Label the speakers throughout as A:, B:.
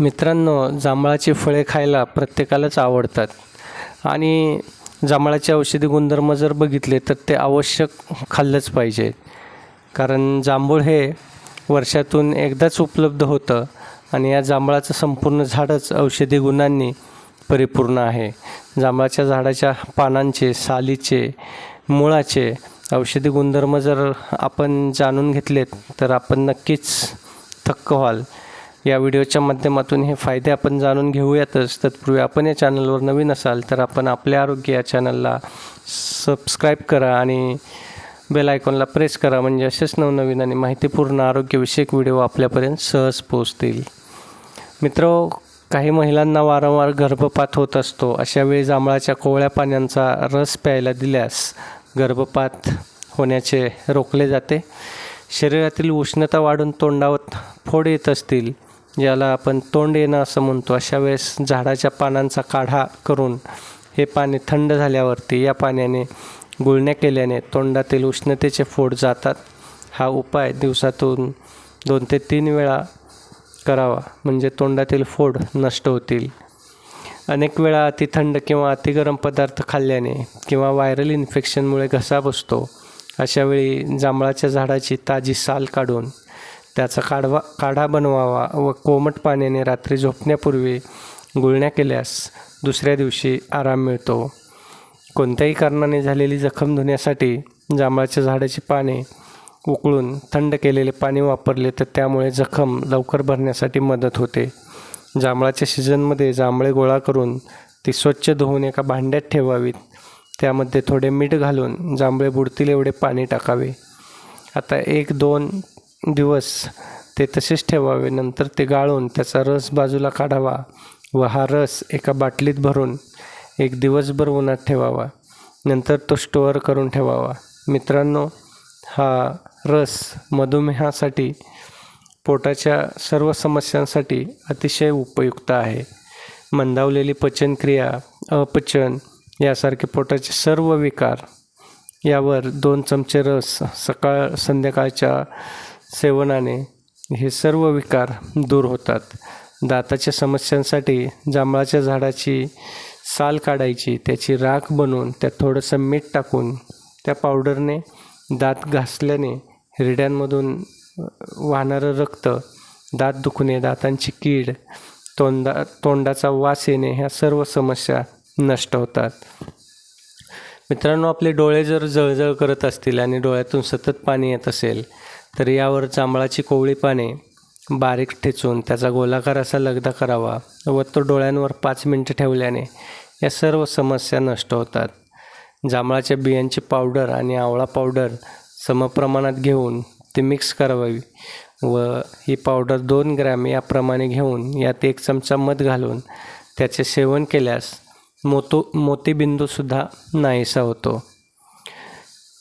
A: मित्रांनो जांभळाची फळे खायला प्रत्येकालाच आवडतात. आणि जांभळाचे औषधी गुणधर्म जर बघितले तर ते आवश्यक खाल्लंच पाहिजे. कारण जांभूळ हे वर्षातून एकदाच उपलब्ध होतं आणि या जांभळाचं संपूर्ण झाडच औषधी गुणांनी परिपूर्ण आहे. जांभळाच्या झाडाच्या पानांचे सालीचे मुळाचे औषधी गुणधर्म जर आपण जाणून घेतलेत तर आपण नक्कीच थक्क व्हाल. या व्हिडिओच्या माध्यमातून हे फायदे आपण जाणून घेऊयातच. तत्पूर्वी आपण या चॅनलवर नवीन असाल तर आपण आपले आरोग्य या चॅनलला सबस्क्राईब करा आणि बेल आयकॉनला प्रेस करा म्हणजे असेच नवनवीन आणि माहितीपूर्ण आरोग्यविषयक व्हिडिओ आपल्यापर्यंत सहज पोहोचतील. मित्र काही महिलांना वारंवार गर्भपात होत असतो. अशा वेळी जांभळाच्या कोवळ्या पाण्याचा रस प्यायला दिल्यास गर्भपात होण्याचे रोखले जाते. शरीरातील उष्णता वाढून तोंडावर फोड येत असतील. ज्याला आपण तोंड येणं असं म्हणतो. अशा वेळेस झाडाच्या पानांचा काढा करून हे पाणी थंड झाल्यावरती या पाण्याने गुळण्या केल्याने तोंडातील उष्णतेचे फोड जातात. हा उपाय दिवसातून दोन ते तीन वेळा करावा. म्हणजे तोंडातील फोड नष्ट होतील. अनेक वेळा अति थंड किंवा अति गरम पदार्थ खाल्ल्याने किंवा व्हायरल इन्फेक्शनमुळे घसा बसतो. अशावेळी जांभळाच्या झाडाची ताजी साल काढून त्याचा काढवा काढा बनवावा व कोमट पाण्याने रात्री झोपण्यापूर्वी गुळण्या केल्यास दुसऱ्या दिवशी आराम मिळतो. कोणत्याही कारणाने झालेली जखम धुण्यासाठी जांभळाच्या झाडाची पाने उकळून थंड केलेले पाणी वापरले तर त्यामुळे जखम लवकर भरण्यासाठी मदत होते. जांभळाच्या सीझनमध्ये जांभळे गोळा करून ती स्वच्छ धुवून एका भांड्यात ठेवावीत. त्यामध्ये थोडे मीठ घालून जांभळे बुडतील एवढे पाणी टाकावे. आता एक दोन दिवस ते तसेच ठेवावे. नंतर ते गाळून त्याचा रस बाजूला काढावा व हा रस एका बाटलीत भरून एक दिवसभर उन्हात ठेवावा. नंतर तो स्टोअर करून ठेवावा. मित्रांनो हा रस मधुमेहासाठी पोटाच्या सर्व समस्यांसाठी अतिशय उपयुक्त आहे. मंदावलेली पचनक्रिया अपचन यासारखे पोटाचे सर्व विकार यावर दोन चमचे रस सकाळ संध्याकाळच्या सेवनाने हे सर्व विकार दूर होतात. दाताच्या समस्यांसाठी जांभळाच्या झाडाची साल काढायची त्याची राख बनवून त्यात थोडंसं मीठ टाकून त्या पावडरने दात घासल्याने हिरड्यांमधून वाहणारं रक्त दात दुखणे दातांची कीड तोंडा तोंडाचा वास येणे ह्या सर्व समस्या नष्ट होतात. मित्रांनो आपले डोळे जर जळजळ करत असतील आणि डोळ्यातून सतत पाणी येत असेल तर यावर जांभळाची कोवळी पाने बारीक ठेचून त्याचा गोलाकार असा लगदा करावा व तो डोळ्यांवर पाच मिनटं ठेवल्याने या सर्व समस्या नष्ट होतात. जांभळाच्या बियांची पावडर आणि आवळा पावडर समप्रमाणात घेऊन ती मिक्स करावी व ही पावडर दोन ग्रॅम याप्रमाणे घेऊन यात एक चमचा मध घालून त्याचे सेवन केल्यास मोतो मोतीबिंदूसुद्धा नाहीसा होतो.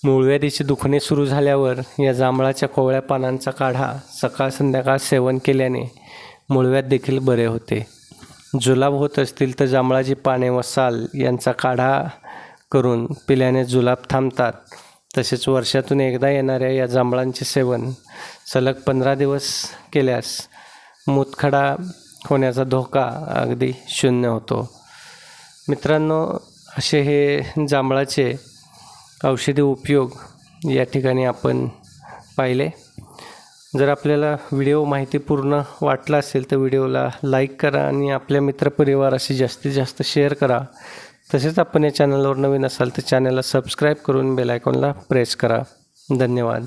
A: मूळव्याधीचे दुखणे सुरू झाल्यावर या जांभळाच्या कोवळ्या पानांचा काढा सकाळ संध्याकाळ सेवन केल्याने मुळव्यात देखील बरे होते. जुलाब होत असतील तर जांभळाची पाने व साल यांचा काढा करून पिल्याने जुलाब थांबतात. तसेच वर्षातून एकदा येणाऱ्या या जांभळांचे सेवन सलग पंधरा दिवस केल्यास मूतखडा होण्याचा धोका अगदी शून्य होतो. मित्रांनो असे हे जांभळाचे औषधी उपयोग या ठिकाणी आपण पाहिले. जर आपल्याला व्हिडिओ माहितीपूर्ण वाटला असेल तर व्हिडिओला लाईक करा आणि आपल्या मित्रपरिवाराशी जास्तीत जास्त शेअर करा. तसेच आपण या चॅनलवर नवीन असाल तर चॅनलला सबस्क्राईब करून बेल आयकॉनला प्रेस करा. धन्यवाद.